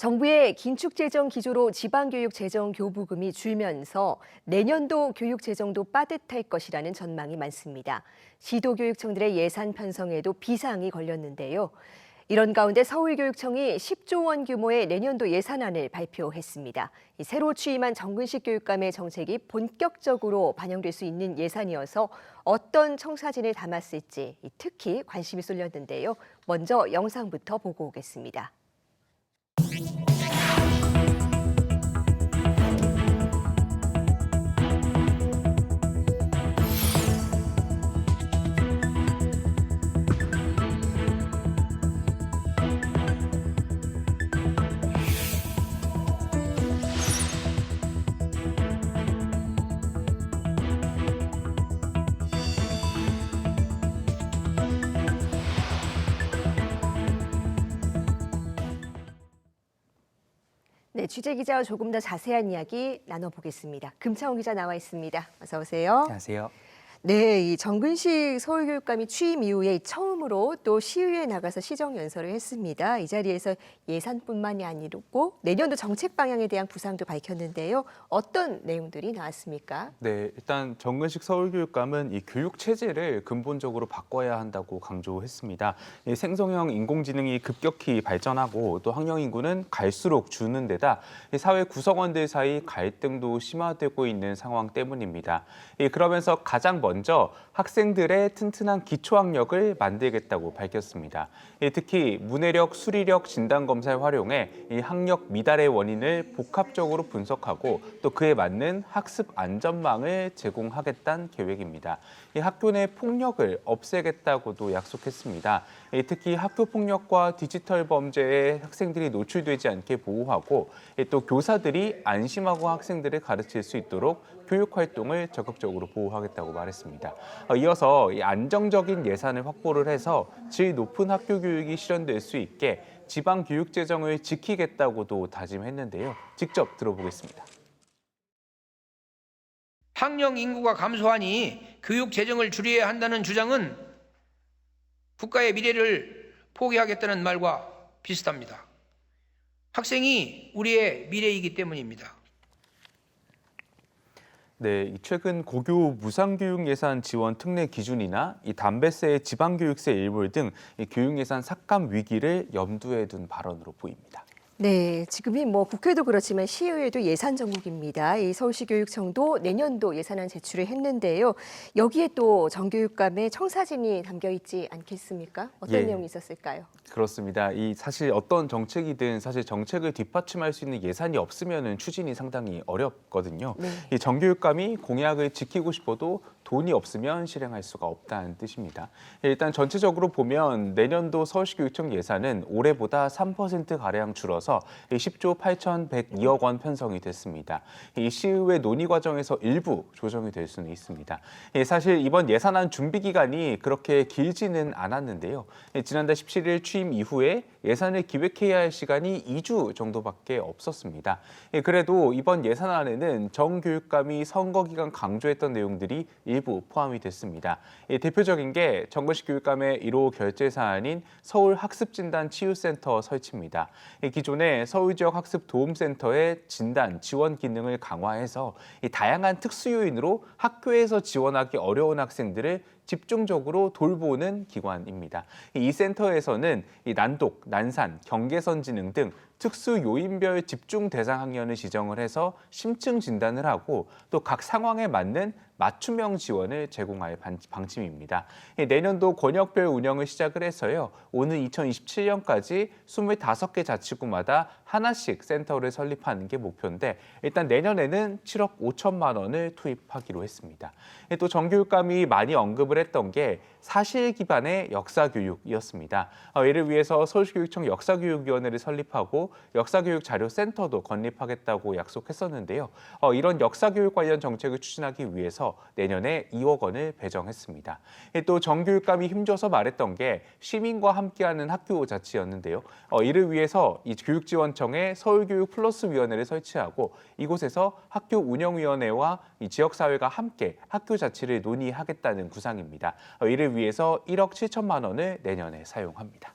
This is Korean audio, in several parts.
정부의 긴축 재정 기조로 지방교육 재정 교부금이 줄면서 내년도 교육 재정도 빠듯할 것이라는 전망이 많습니다. 시도교육청들의 예산 편성에도 비상이 걸렸는데요. 이런 가운데 서울교육청이 10조 원 규모의 내년도 예산안을 발표했습니다. 이 새로 취임한 정근식 교육감의 정책이 본격적으로 반영될 수 있는 예산이어서 어떤 청사진을 담았을지 특히 관심이 쏠렸는데요. 먼저 영상부터 보고 오겠습니다. Thank you. 취재 기자와 조금 더 자세한 이야기 나눠보겠습니다. 금차원 기자 나와 있습니다. 어서 오세요. 안녕하세요. 네, 이 정근식 서울교육감이 취임 이후에 처음으로 또 시의회에 나가서 시정 연설을 했습니다. 이 자리에서 예산뿐만이 아니고 내년도 정책 방향에 대한 구상도 밝혔는데요. 어떤 내용들이 나왔습니까? 네, 일단 정근식 서울교육감은 이 교육 체제를 근본적으로 바꿔야 한다고 강조했습니다. 이 생성형 인공지능이 급격히 발전하고 또 학령 인구는 갈수록 주는 데다 이 사회 구성원들 사이 갈등도 심화되고 있는 상황 때문입니다. 이 그러면서 가장 먼저 학생들의 튼튼한 기초학력을 만들겠다고 밝혔습니다. 이 특히 문해력, 수리력 진단 검사를 활용해 이 학력 미달의 원인을 복합적으로 분석하고 또 그에 맞는 학습 안전망을 제공하겠다는 계획입니다. 이 학교 내 폭력을 없애겠다고도 약속했습니다. 이 특히 학교 폭력과 디지털 범죄에 학생들이 노출되지 않게 보호하고 이또 교사들이 안심하고 학생들을 가르칠 수 있도록 교육 활동을 적극적으로 보호하겠다고 말했습니다. 어, 이어서 이 안정적인 예산을 확보를 해서 질 높은 학교 교육이 실현될 수 있게 지방 교육 재정을 지키겠다고도 다짐했는데요. 직접 들어보겠습니다. 학령 인구가 감소하니 교육 재정을 줄여야 한다는 주장은 국가의 미래를 포기하겠다는 말과 비슷합니다. 학생이 우리의 미래이기 때문입니다. 네, 이 최근 고교 무상교육 예산 지원 특례 기준이나 이 담배세, 지방교육세 일몰 등이 교육 예산 삭감 위기를 염두에 둔 발언으로 보입니다. 네, 지금이 뭐 국회도 그렇지만 시의회도 예산 전국입니다. 이 서울시 교육청도 내년도 예산안 제출을 했는데요. 여기에 또 정교육감의 청사진이 담겨 있지 않겠습니까? 어떤 예. 내용이 있었을까요? 그렇습니다. 이 사실 어떤 정책이든 사실 정책을 뒷받침할 수 있는 예산이 없으면은 추진이 상당히 어렵거든요. 네. 이 정교육감이 공약을 지키고 싶어도 돈이 없으면 실행할 수가 없다는 뜻입니다. 일단 전체적으로 보면 내년도 서울시 교육청 예산은 올해보다 3% 가량 줄어서 10조 8,102억 원 편성이 됐습니다. 이 시의회 논의 과정에서 일부 조정이 될 수는 있습니다. 예, 사실 이번 예산안 준비 기간이 그렇게 길지는 않았는데요. 예, 지난달 17일 취임 이후에 예산을 기획해야 할 시간이 2주 정도밖에 없었습니다. 예, 그래도 이번 예산안에는 정 교육감이 선거 기간 강조했던 내용들이 일부 포함이 됐습니다. 예, 대표적인 게 정근식 교육감의 1호 결제 사안인 서울 학습진단 치유센터 설치입니다. 예, 기존에 서울 지역 학습 도움센터의 진단 지원 기능을 강화해서 이 다양한 특수 요인으로 학교에서 지원하기 어려운 학생들을 집중적으로 돌보는 기관입니다. 이 센터에서는 이 난독, 난산, 경계선 지능 등 특수 요인별 집중 대상 학년을 지정을 해서 심층 진단을 하고 또 각 상황에 맞는 맞춤형 지원을 제공할 반- 방침입니다. 이 내년도 권역별 운영을 시작을 해서요. 오는 2027년까지 25개 자치구마다 하나씩 센터를 설립하는 게 목표인데 일단 내년에는 7억 5천만 원을 투입하기로 했습니다. 예, 또 정교육감이 많이 언급을 했던 게 사실 기반의 역사 교육이었습니다. 어, 이를 위해서 서울시교육청 역사교육위원회를 설립하고 역사교육 자료센터도 건립하겠다고 약속했었는데요. 어, 이런 역사교육 관련 정책을 추진하기 위해서 내년에 2억 원을 배정했습니다. 예, 또 정교육감이 힘줘서 말했던 게 시민과 함께하는 학교 자치였는데요. 어, 이를 위해서 이 교육지원 청에 서울교육 플러스 위원회를 설치하고 이곳에서 학교 운영위원회와 이 지역사회가 함께 학교 자치를 논의하겠다는 구상입니다. 어, 이를 위해서 1억 7천만 원을 내년에 사용합니다.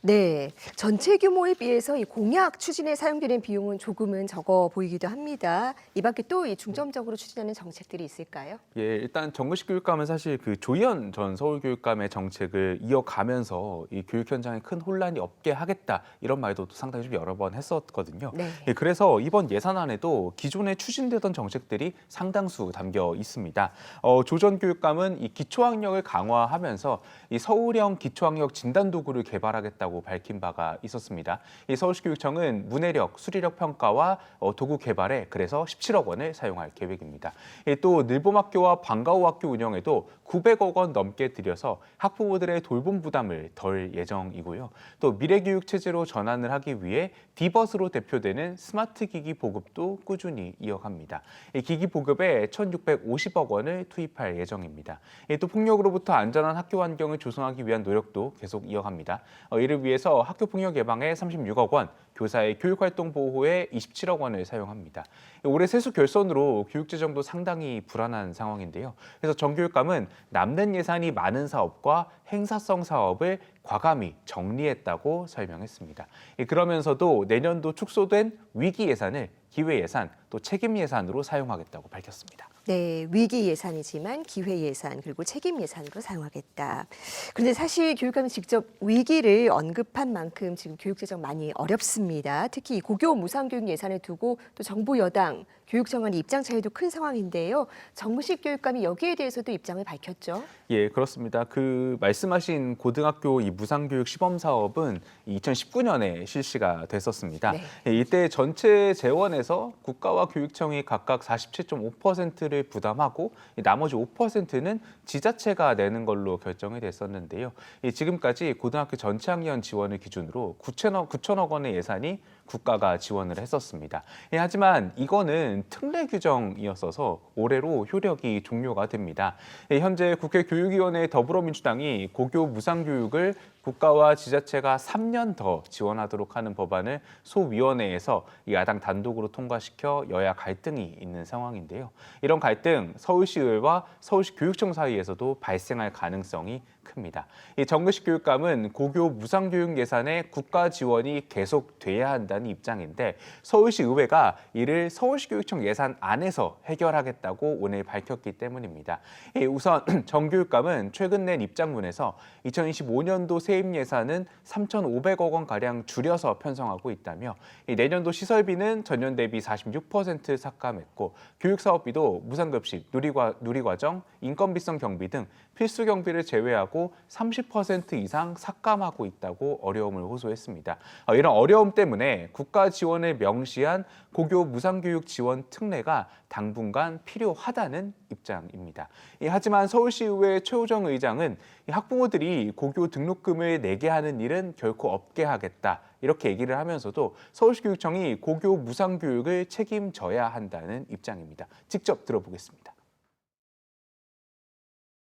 네, 전체 규모에 비해서 이 공약 추진에 사용되는 비용은 조금은 적어 보이기도 합니다. 이 밖에 또 이 중점적으로 추진하는 정책들이 있을까요? 예, 일단 정부식 교육감은 사실 그 조희연 전 서울교육감의 정책을 이어가면서 이 교육 현장에 큰 혼란이 없게 하겠다 이런 말도 또 상당히 좀 여러 번 했었거든요. 네. 예, 그래서 이번 예산안에도 기존에 추진되던 정책들이 상당수 담겨 있습니다. 어, 조전 교육감은 이 기초학력을 강화하면서 이 서울형 기초학력 진단 도구를 개발하겠다고 밝힌 바가 있었습니다. 이 서울시교육청은 문해력, 수리력 평가와 어, 도구 개발에 그래서 17억 원을 사용할 계획입니다. 예, 또 늘봄학교와 방과후학교 운영에도 900억 원 넘게 들여서 학부모들의 돌봄 부담을 덜 예정이고요. 또 미래교육 체제로 전환을 하기 위해 디벗으로 대표되는 스마트 기기 보급도 꾸준히 이어갑니다. 이 기기 보급에 1,650억 원을 투입할 예정입니다. 예, 또 폭력으로부터 안전한 학교 환경을 조성하기 위한 노력도 계속 이어갑니다. 어, 이를 위해서 학교 폭력 예방에 36억 원, 교사의 교육활동 보호에 27억 원을 사용합니다. 올해 세수 결손으로 교육재정도 상당히 불안한 상황인데요. 그래서 정교육감은 남는 예산이 많은 사업과 행사성 사업을 과감히 정리했다고 설명했습니다. 예, 그러면서도 내년도 축소된 위기 예산을 기회 예산 또 책임 예산으로 사용하겠다고 밝혔습니다. 네, 위기 예산이지만 기회 예산 그리고 책임 예산으로 사용하겠다. 그런데 사실 교육감이 직접 위기를 언급한 만큼 지금 교육 재정 많이 어렵습니다. 특히 이 고교 무상 교육 예산을 두고 또 정부 여당 교육청 간 입장 차이도 큰 상황인데요. 정무식 교육감이 여기에 대해서도 입장을 밝혔죠. 예, 그렇습니다. 그 말씀하신 고등학교 이 무상교육 시범 사업은 2019년에 실시가 됐었습니다. 네. 예, 이때 전체 재원에서 국가와 교육청이 각각 47.5%를 부담하고 이 나머지 5%는 지자체가 내는 걸로 결정이 됐었는데요. 이 지금까지 고등학교 전체 학년 지원을 기준으로 9천억, 9천억 원의 예산이 국가가 지원을 했었습니다. 예, 하지만 이거는 특례 규정이었어서 올해로 효력이 종료가 됩니다. 예, 현재 국회 교육위원회 더불어민주당이 고교 무상교육을 국가와 지자체가 3년 더 지원하도록 하는 법안을 소위원회에서 야당 단독으로 통과시켜 여야 갈등이 있는 상황인데요. 이런 갈등 서울시의회와 서울시 교육청 사이에서도 발생할 가능성이 큽니다. 이 정근식 교육감은 고교 무상교육 예산에 국가 지원이 계속돼야 한다 는 입장인데 서울시 의회가 이를 서울시 교육청 예산 안에서 해결하겠다고 오늘 밝혔기 때문입니다. 예, 우선 정 교육감은 최근 낸 입장문에서 2025년도 세입 예산은 3,500억 원 가량 줄여서 편성하고 있다며 이 내년도 시설비는 전년 대비 46% 삭감했고 교육 사업비도 무상급식, 누리과, 누리과정, 인건비성 경비 등 필수 경비를 제외하고 30% 이상 삭감하고 있다고 어려움을 호소했습니다. 어, 이런 어려움 때문에 국가 지원을 명시한 고교 무상교육 지원 특례가 당분간 필요하다는 입장입니다. 예, 하지만 서울시의회 최호정 의장은 이 학부모들이 고교 등록금을 내게 하는 일은 결코 없게 하겠다. 이렇게 얘기를 하면서도 서울시 교육청이 고교 무상교육을 책임져야 한다는 입장입니다. 직접 들어보겠습니다.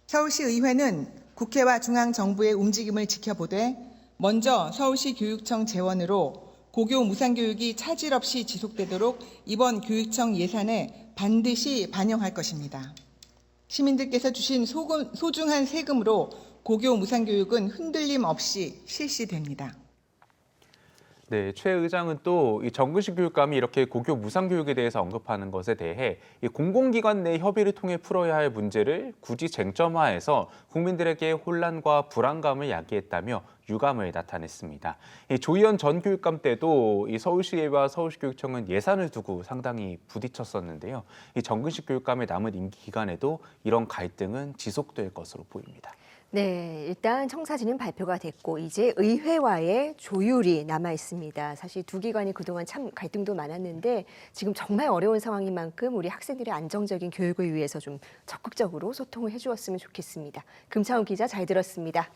서울시 의회는 국회와 중앙정부의 움직임을 지켜보되 먼저 서울시 교육청 재원으로 고교 무상교육이 차질 없이 지속되도록 이번 교육청 예산에 반드시 반영할 것입니다. 시민들께서 주신 소금, 소중한 세금으로 고교 무상교육은 흔들림 없이 실시됩니다. 네, 최 의장은 또 이 정근식 교육감이 이렇게 고교 무상 교육에 대해서 언급하는 것에 대해 이 공공기관 내 협의를 통해 풀어야 할 문제를 굳이 쟁점화해서 국민들에게 혼란과 불안감을 야기했다며 유감을 나타냈습니다. 이 조희연 전 교육감 때도 이 서울시의회와 서울시교육청은 예산을 두고 상당히 부딪혔었는데요. 이 정근식 교육감의 남은 임기 기간에도 이런 갈등은 지속될 것으로 보입니다. 네, 일단 청사진은 발표가 됐고 이제 의회와의 조율이 남아 있습니다. 사실 두 기관이 그동안 참 갈등도 많았는데 지금 정말 어려운 상황인 만큼 우리 학생들의 안정적인 교육을 위해서 좀 적극적으로 소통을 해주었으면 좋겠습니다. 금차원 기자 잘 들었습니다.